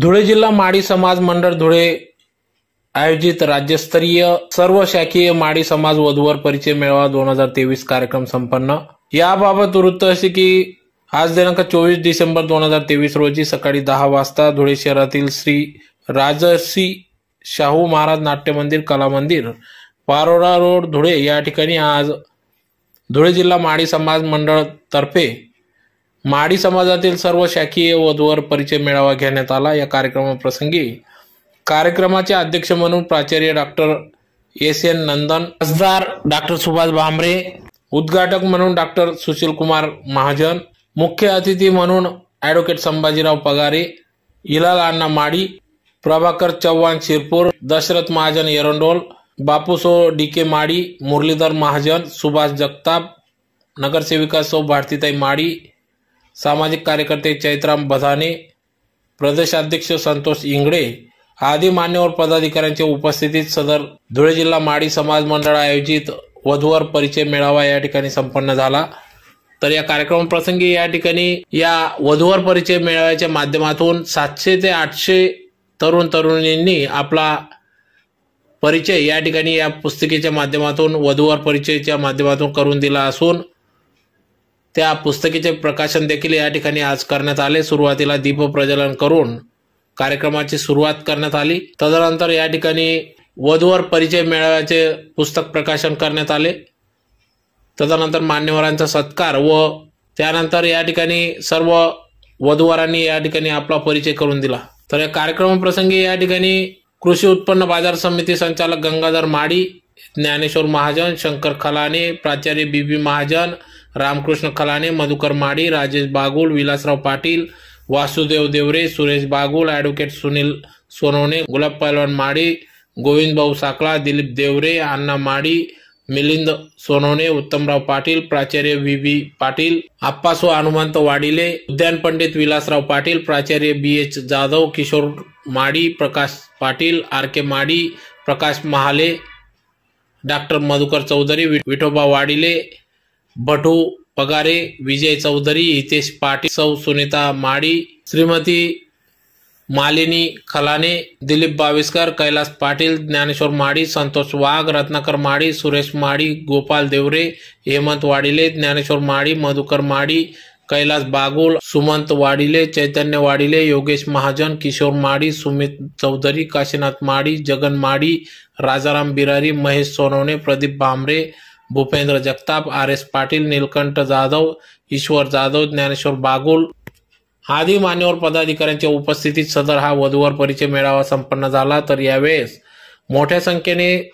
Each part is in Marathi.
धुळे जिल्हा माडी समाज मंडळ धुळे आयोजित राज्यस्तरीय सर्व शाखीय माडी समाज वधूवर परिचय मेळावा दोन हजार तेवीस कार्यक्रम संपन्न. याबाबत वृत्त असे की आज दिनांक चोवीस डिसेंबर दोन हजार तेवीस रोजी सकाळी दहा वाजता धुळे शहरातील श्री राजर्षी शाहू महाराज नाट्य मंदिर कला मंदिर पारोडा रोड धुळे या ठिकाणी आज धुळे जिल्हा माडी समाज मंडळ तर्फे माडी समाजातील सर्व शाखीय वधूवर परिचय मेळावा घेण्यात आला. या कार्यक्रमाप्रसंगी कार्यक्रमाचे अध्यक्ष म्हणून प्राचार्य डॉक्टर एस एन नंदन खासदार डॉक्टर सुभाष भांबरे उद्घाटक म्हणून डॉक्टर सुशील कुमार महाजन मुख्य अतिथी म्हणून ॲडव्होकेट संभाजीराव पगारे इलाल अण्णा माडी प्रभाकर चव्हाण शिरपूर दशरथ महाजन एरंडोल बापूसो डी के माडी मुरलीधर महाजन सुभाष जगताप नगरसेविका सौ भारतीताई माडी सामाजिक कार्यकर्ते चैत्राम बधाने प्रदेशाध्यक्ष संतोष इंगडे आदी मान्यवर पदाधिकाऱ्यांच्या उपस्थितीत सदर धुळे जिल्हा माडी समाज मंडळ आयोजित वधूवर परिचय मेळावा या ठिकाणी संपन्न झाला. तर या कार्यक्रमाप्रसंगी या ठिकाणी या वधूवर परिचय मेळाव्याच्या माध्यमातून सातशे ते आठशे तरुण तरुणींनी आपला परिचय या ठिकाणी या पुस्तिकेच्या माध्यमातून वधूवर परिचयच्या माध्यमातून करून दिला असून त्या पुस्तकेचे प्रकाशन देखील या ठिकाणी आज करण्यात आले. सुरुवातीला दीप प्रज्वलन करून कार्यक्रमाची सुरुवात करण्यात आली. तदनंतर या ठिकाणी वधूवर परिचय मेळाव्याचे पुस्तक प्रकाशन करण्यात आले. तदनंतर मान्यवरांचा सत्कार व त्यानंतर या ठिकाणी सर्व वधूवरांनी या ठिकाणी आपला परिचय करून दिला. तर या कार्यक्रमाप्रसंगी या ठिकाणी कृषी उत्पन्न बाजार समिती संचालक गंगाधर माडी ज्ञानेश्वर महाजन शंकर खलाने प्राचार्य बी बी महाजन रामकृष्ण खलाने मधुकर माडी राजेश बागुल विलासराव पाटील वासुदेव देवरे सुरेश बागुल ॲडव्होकेट सुनील सोनवणे गुलाब पहलवान माडी गोविंद भाऊ साकळा दिलीप देवरे अण्णा माडी मिलिंद सोनवणे उत्तमराव पाटील प्राचार्य व्ही बी पाटील आप्पासो हनुमंत वाडिले उद्यान पंडित विलासराव पाटील प्राचार्य बी एच जाधव किशोर माडी प्रकाश Patil R K Madi Prakash Mahale doctor Madhukar Chaudhari Vithoba Wadile Bhatu Pagare Vijay Chaudhari Hitesh Patil सौ सुनीता माडी श्रीमती मालिनी खलाने दिलीप बाविस्कर कैलास पाटील ज्ञानेश्वर माडी संतोष वाघ रत्नाकर माडी सुरेश माडी गोपाल देवरे हेमंत वाडिले ज्ञानेश्वर माडी मधुकर माडी कैलास बागुल सुमंत वाडिले चैतन्य वाडिले योगेश महाजन किशोर माडी सुमित चौधरी काशीनाथ माडी जगन माडी राजाराम बिरारी महेश सोनवणे प्रदीप भामरे भूपेंद्र जगताप आर एस पाटील नीलकंठ जाधव ईश्वर जाधव ज्ञानेश्वर बागुल आदी मान्यवर पदाधिकाऱ्यांच्या उपस्थितीत सदर हा वधूवर परिचय मेळावा संपन्न झाला. तर यावेळेस मोठ्या संख्येने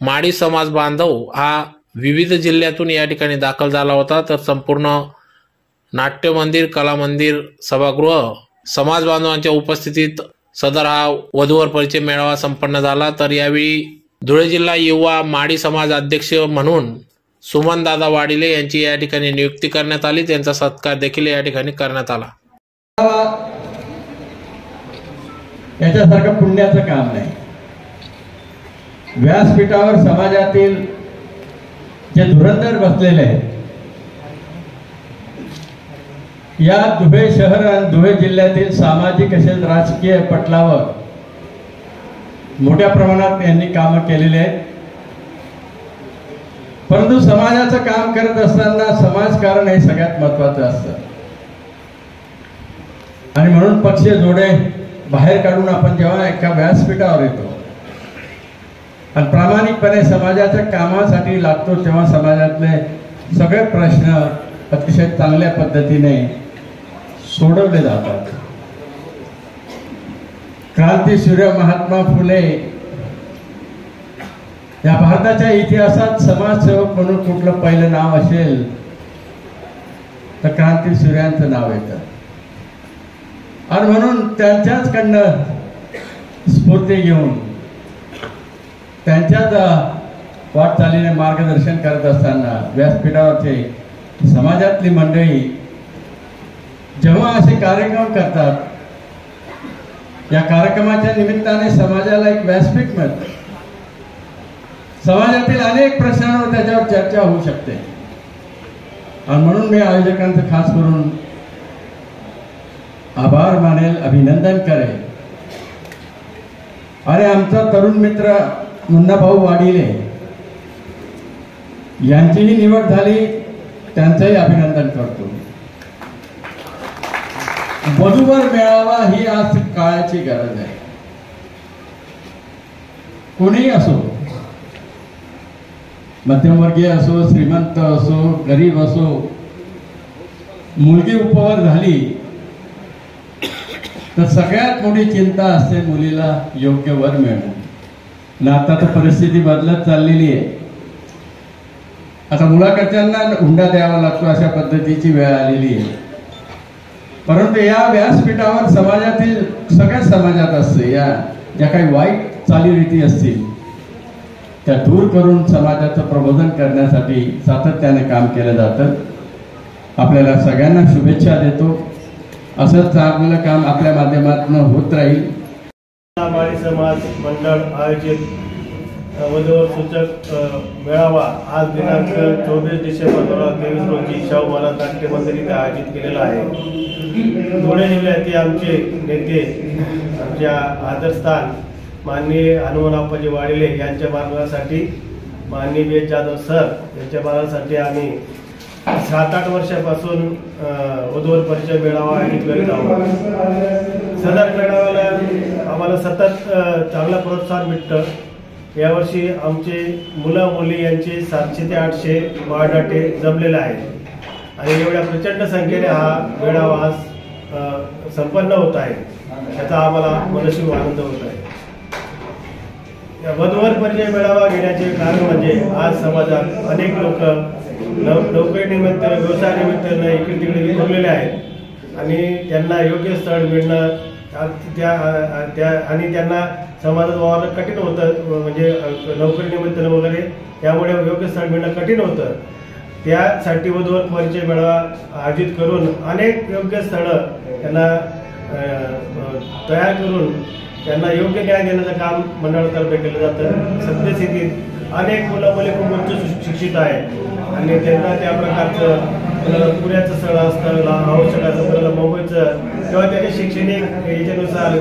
माडी समाज बांधव हा विविध जिल्ह्यातून या ठिकाणी दाखल झाला होता. तर संपूर्ण नाट्य मंदिर कला मंदिर सभागृह समाज बांधवांच्या उपस्थितीत सदर हा वधूवर परिचय मेळावा संपन्न झाला. तर यावेळी धुळे जिल्हा युवा माडी समाज अध्यक्ष म्हणून सुमन दादा वाडिले यांची या ठिकाणी नियुक्ती करण्यात आली. त्यांचा सत्कार देखील या ठिकाणी करण्यात आला. याच्यासारखं पुण्याचं काम नाही. व्यासपीठावर समाजातील जे धुरंधर बसलेले आहेत या दुबे शहर आणि दुबे जिल्ह्यातील सामाजिक असेल राजकीय पटलावर मोठ्या प्रमाणात यांनी कामं केलेली आहेत. परंतु समाजाचं काम करत असताना समाजकारण हे सगळ्यात महत्वाचं असतं. आणि म्हणून पक्ष जोडे बाहेर काढून आपण जेव्हा एका व्यासपीठावर येतो आणि प्रामाणिकपणे समाजाच्या कामासाठी लागतो तेव्हा समाजातले सगळे प्रश्न अतिशय चांगल्या पद्धतीने सोडवले जातात. क्रांती सूर्य महात्मा फुले. या भारताच्या इतिहासात समाजसेवक म्हणून कुठलं पहिलं नाव असेल तर क्रांती सूर्यांचं नाव येतं. आणि म्हणून त्यांच्याच कडनं स्फूर्ती घेऊन त्यांच्याच वाटचालीने मार्गदर्शन करत असताना व्यासपीठावरचे समाजातली मंडळी जेव्हा असे कार्यक्रम करतात या कार्यक्रमाच्या निमित्ताने समाजाला एक व्यासपीठ मिळतं. समाजातील अनेक प्रश्नांवर त्याच्यावर चर्चा होऊ शकते. आणि म्हणून मी आयोजकांचं खास करून आभार मानेल अभिनंदन करेल. अरे आमचा तरुण मित्र मुन्नाभाऊ वाडिले यांचीही निवड झाली त्यांचंही अभिनंदन करतो. वधूवर मिळावा ही आज काळाची गरज आहे. कोणीही असो मध्यमवर्गीय असो श्रीमंत असो गरीब असो मुलगी उपवर झाली तर सगळ्यात मोठी चिंता असते मुलीला योग्य वर मिळणं. ना आता तर परिस्थिती बदलत चाललेली आहे. आता मुलाकडच्यांना हुंडा द्यावा लागतो अशा पद्धतीची वेळ आलेली आहे. परंतु या व्यासपीठावर समाजातील सगळ्या समाजात असते या ज्या काही वाईट चालीरीती असतील त्या दूर करून समाजाचं प्रबोधन करण्यासाठी सातत्याने काम केलं जातं. आपल्याला सगळ्यांना शुभेच्छा देतो. असंच चांगलं काम आपल्या माध्यमातून होत राहील. समाज मंडळ आयोजित वधूवर सूचक मेळावा आज दिनांक चोवीस डिसेंबर दोन हजार तेवीस रोजी शाहू महाराज नाट्य मंदिर आयोजित केलेला आहे. धुळे जिल्ह्यातील आमचे नेते आमच्या आदरस्थान माननीय हनुमानप्पाजी वाडिले यांच्या मार्गासाठी माननीय बी जाधव सर यांच्या मार्गासाठी आम्ही सात आठ वर्षापासून वधूवर परिचय मेळावा आयोजित करीत आहोत. सदर मेळाव्याला आम्हाला सतत चांगलं प्रोत्साहन मिळतं. यावर्षी आमचे मुलं मुली यांचे सातशे ते आठशे बाळदाटे जमलेले आहेत. आणि एवढ्या प्रचंड संख्येने हा मेळावा आज संपन्न होत आहे. याचा आम्हाला मनस्वी आनंद होत आहे. या परिचय मेळावा घेण्याचे कारण म्हणजे आज समाजात अनेक लोक नोकरीनिमित्त व्यवसायानिमित्त इकडे तिकडे विखुरलेले आहेत. आणि त्यांना योग्य स्थळ मिळणं त्या त्या आणि त्यांना समाजात वावरणं कठीण होतं म्हणजे नोकरीनिमित्त वगैरे त्यामुळे योग्य स्थळ मिळणं कठीण होतं. त्यासाठी वधूवर परिचय मेळावा आयोजित करून अनेक योग्य स्थळं त्यांना तयार करून त्यांना योग्य न्याय देण्याचं काम मंडळातर्फे केलं जातं. सद्यस्थितीत अनेक मुलं मुली खूप उच्च शिक्षित आहेत. आणि त्यांना त्या प्रकारचं कोणाला पुण्याचं स्थळ असतं ला- आवश्यक असतं मुंबईचं किंवा त्याच्या शैक्षणिक याच्यानुसार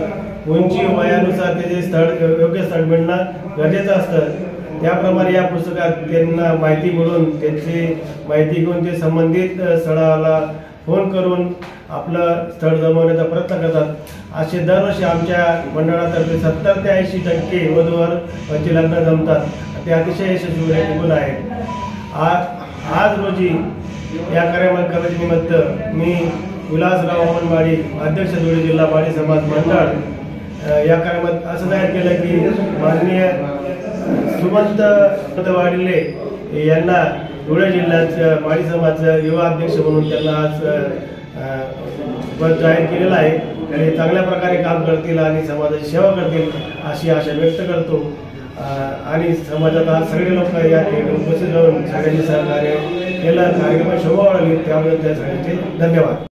उंची वयानुसार त्याचे स्थळ योग्य स्थळ मिळणं गरजेचं असतं. त्याप्रमाणे या पुस्तकात त्यांना माहिती मिळून त्यांची माहिती घेऊन ते संबंधित स्थळाला फोन करून आपलं स्थळ जमवण्याचा प्रयत्न करतात. असे दरवर्षी आमच्या मंडळातर्फे सत्तर ते ऐंशी टक्के वधूवर वरची लग्न जमतात. ते अतिशय यशस्वी निघून गुण आहेत. आज आज रोजी या कार्यक्रमाच्या निमित्त मी विलासराव अमनवाडी अध्यक्ष धुळे जिल्हा वाडी समाज मंडळ या कार्यक्रमात असं तयार केलं की माननीय सुमंत वाडिले यांना धुळे जिल्ह्याचं वाडी समाजचं युवा अध्यक्ष म्हणून त्यांना आज पद जाहीर केलेलं आहे. आणि चांगल्या प्रकारे काम करतील आणि समाजाची सेवा करतील अशी आशा व्यक्त करतो. आणि समाजात आज सगळे लोक या ठिकाणी उपस्थित राहून सगळ्यांनी सहकार्य केलं. कार्यक्रम शोभा वाढवली. त्यामुळे त्या सगळ्यांचे धन्यवाद.